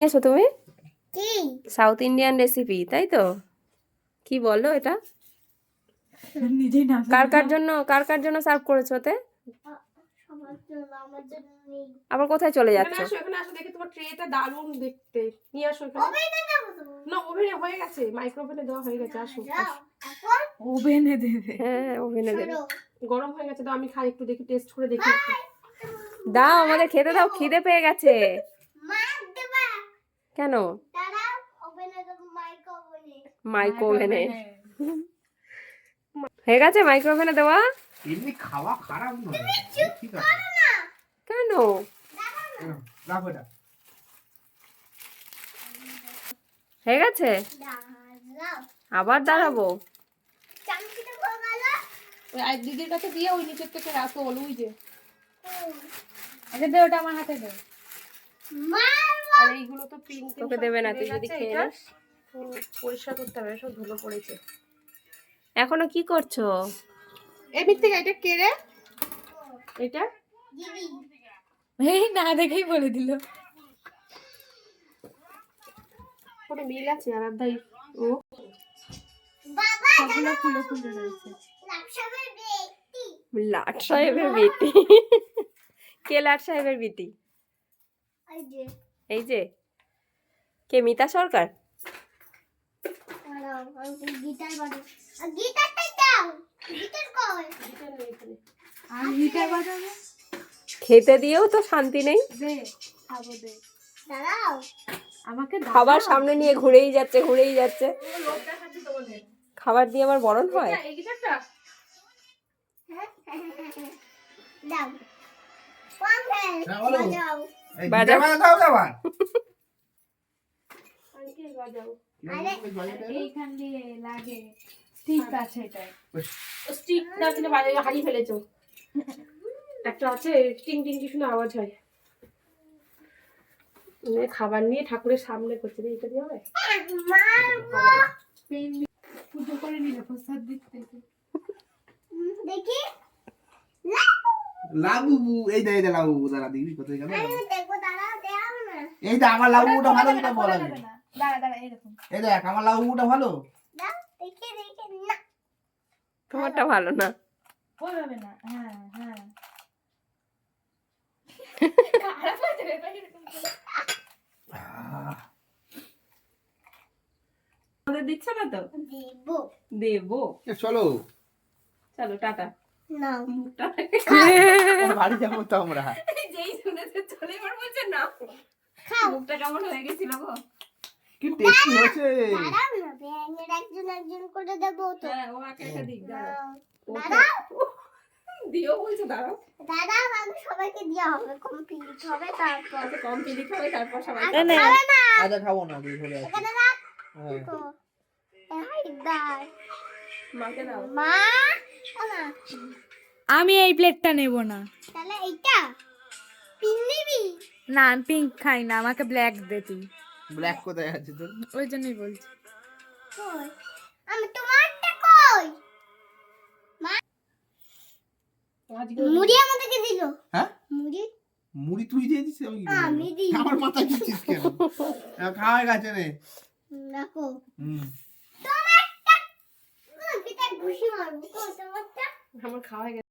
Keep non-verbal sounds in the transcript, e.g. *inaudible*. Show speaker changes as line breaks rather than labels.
এসো তুমি?
কি?
সাউথ ইন্ডিয়ান রেসিপি তাই তো? কি বলো এটা?
নিজেই না
কার কার জন্য কার কার জন্য সার্ভ করেছ ওতে?
নেই।
আবার কোথায় চলে যাচ্ছ?
এখানে আসো দেখি তোমার ট্রেটা দারুণ দেখতে। নিয়ে আসো এখানে।
তো।
না ওভেনে হয়ে গেছে। মাইক্রোওভেনে দেওয়া হয়ে গেছে আসো। ওভেনে দেবে।
হ্যাঁ ওভেনে দেবে।
গরম হয়ে গেছে তো আমি খাই একটু দেখি টেস্ট করে দেখি। একটু।
দাও আমাদের খেতে দাও খিদে পেয়ে গেছে। কেন? মাইক্রো ওভেনে হয়ে গেছে মাইক্রো ওভেনে দেওয়া?
এমনি খাওয়া খারাপ নয়। ঠিক আছে।
কেন?
রাখো
হয়ে গেছে? আবার দাঁড়াবো।
আর দিদির কাছে দিয়ে ওই নিচের থেকে রাখো বলো ওই যে।
আচ্ছা দে ওটা আমার হাতে দে।
মার
আর এইগুলো তো পিন
তোকে দেবে না তুই যদি খেয়ে নিস।
পরিষ্কার করতে হবে সব ধুলো পড়েছে।
এখনও কি করছ?
এমনি থেকে এটা কেড়ে এটা?
এই না দেখেই বলে দিল।
কোনো মিল আছে? আর আদাই ও?
সবগুলো ফুলে ফুলে রয়েছে।
লাট সাহেবের বেটি। কে লাট সাহেবের বেটি?
এই যে
কে মিতা সরকার? খেতে দিয়েও তো শান্তি নেই।
দে খাব দে।
দাঁড়াও।
আমাকে
খাবার সামনে নিয়ে ঘুরেই যাচ্ছে ঘুরেই যাচ্ছে। খাবার দিয়ে আমার বরণ হয়?
দাও।
হ্যাঁ, বলো।
বাজাও
এই
বাজাও।
গিটার বাজাও তো আবার।
আঙ্কেল বাজাও।
এইখান দিয়ে লাগে ঠিক আছে এটা।
স্টিক না কিনে বাজাই হারিয়ে ফেলেছো। একটা আছে টিং টিং কি শুনে আওয়াজ হয়। খাবার নিয়ে ঠাকুরের সামনে করছে এটা দিয়ে হবে?
পুজো করে নিলে প্রসাদ দিক থেকে
হুম, দেখি।
লাবু এই দে দে লাবু দাঁড়া দিবি কোথায় গেল
আরে দেখো দাঁড়াও দেও না
এই দেখ আমার লাবুটা ভালো কিনা বল এই দেখ আমার লাবুটা ভালো?
দাও দেখি দেখি না।
তোমারটা ভালো না।
না হ্যাঁ হ্যাঁ।
আমাদের দিচ্ছ না তো?
দেবো।
দেবো।
চলো।
চলো টাটা।
না
মুখটা। *laughs*
বাড়ি যাব তো আমরা
যেই শুনেছে চলে এবার বলছে না
খাও
মুখটা কেমন হয়ে গেছিল গো?
কি টেস্টি হয়েছে।
দাঁড়াও না ব্যাঙের একজন একজন করে দেবো তো।
হ্যাঁ ও একা একা দিক দাঁড়াও।
দিও
বলছো দাঁড়াও।
দাঁড়াও আগে সবাইকে দেওয়া হবে কমপ্লিট হবে তারপর।
আচ্ছা তারপর সবাই
না।
আচ্ছা খাব না
এখানে রাখ।
হ্যাঁ।
তো
মাকে দাও।
মা ও
আমি এই প্লেটটা নেব না।
তাহলে এইটা। পিন নিবি?
না আমি পিঙ্ক খাই না আমাকে ব্ল্যাক দে তুই।
ব্ল্যাক কোথায় আছে তোর?
ওই জন্যই বলছি।
কই? আমি তোমারটা কই? মুড়ি আমাদেরকে দিল।
হ্যাঁ?
মুড়ি?
মুড়ি তুই দিয়ে দিছিস আমি কি
আমি দিই
আমার মাথা দিচ্ছিস কেন? আহ, খাওয়া গেছে রে
রাখো।
হুম।
তোমারটা পিতা ঘুষি মারবো। তোমারটা?
আমার খাওয়া গেছে।